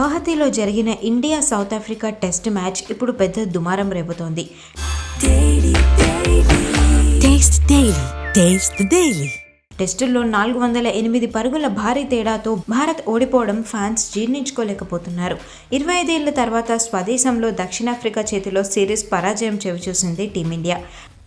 గౌహతిలో జరిగిన India South Africa test match ఇప్పుడు పెద్ద దుమారం రేపుతోంది. టెస్టుల్లో నాలుగు వందల ఎనిమిది పరుగుల భారీ తేడాతో భారత్ ఓడిపోవడం ఫ్యాన్స్ జీర్ణించుకోలేకపోతున్నారు. ఇరవై ఐదేళ్ళ తర్వాత స్వదేశంలో దక్షిణాఫ్రికా చేతిలో సిరీస్ పరాజయం చవిచూసింది టీమిండియా.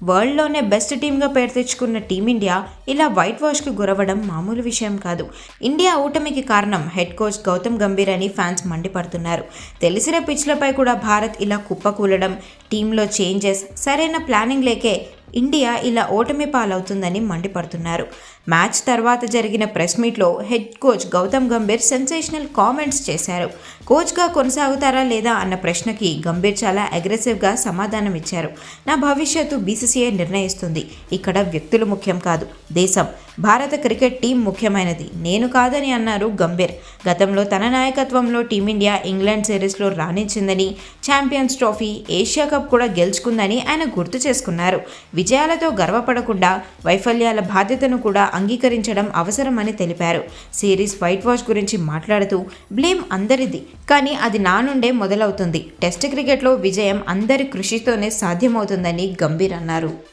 వరల్డ్లోనే బెస్ట్ టీమ్గా పేరు తెచ్చుకున్న టీమిండియా ఇలా వైట్ వాష్కు గురవడం మామూలు విషయం కాదు. ఇండియా ఓటమికి కారణం హెడ్ కోచ్ గౌతమ్ గంభీర్ అని ఫ్యాన్స్ మండిపడుతున్నారు. తెలిసిన పిచ్లపై కూడా భారత్ ఇలా కుప్పకూలడం టీంలో చేంజెస్ సరైన ప్లానింగ్ లేకే ఇండియా ఇలా ఓటమి పాలవుతుందని మండిపడుతున్నారు. మ్యాచ్ తర్వాత జరిగిన ప్రెస్ మీట్లో head coach Gautam Gambhir sensational comments చేశారు. కోచ్గా కొనసాగుతారా లేదా అన్న ప్రశ్నకి గంభీర్ చాలా అగ్రెసివ్గా సమాధానం ఇచ్చారు నా భవిష్యత్తు బీసీసీఐ నిర్ణయిస్తుంది. ఇక్కడ వ్యక్తులు ముఖ్యం కాదు దేశం. భారత క్రికెట్ టీం ముఖ్యమైనది. నేను కాదని అన్నారు గంభీర్. గతంలో తన నాయకత్వంలో టీమిండియా ఇంగ్లాండ్ సిరీస్లో రాణించిందని ఛాంపియన్స్ ట్రోఫీ ఏషియా కప్ కూడా గెలుచుకుందని ఆయన గుర్తు చేసుకున్నారు. విజయాలతో గర్వపడకుండా వైఫల్యాల బాధ్యతను కూడా అంగీకరించడం అవసరమని తెలిపారు. సిరీస్ వైట్ వాష్ గురించి మాట్లాడుతూ బ్లేమ్ అందరిది కానీ అది నా నుండే మొదలవుతుంది. టెస్ట్ క్రికెట్లో విజయం అందరి కృషితోనే సాధ్యమవుతుందని గంభీర్ అన్నారు.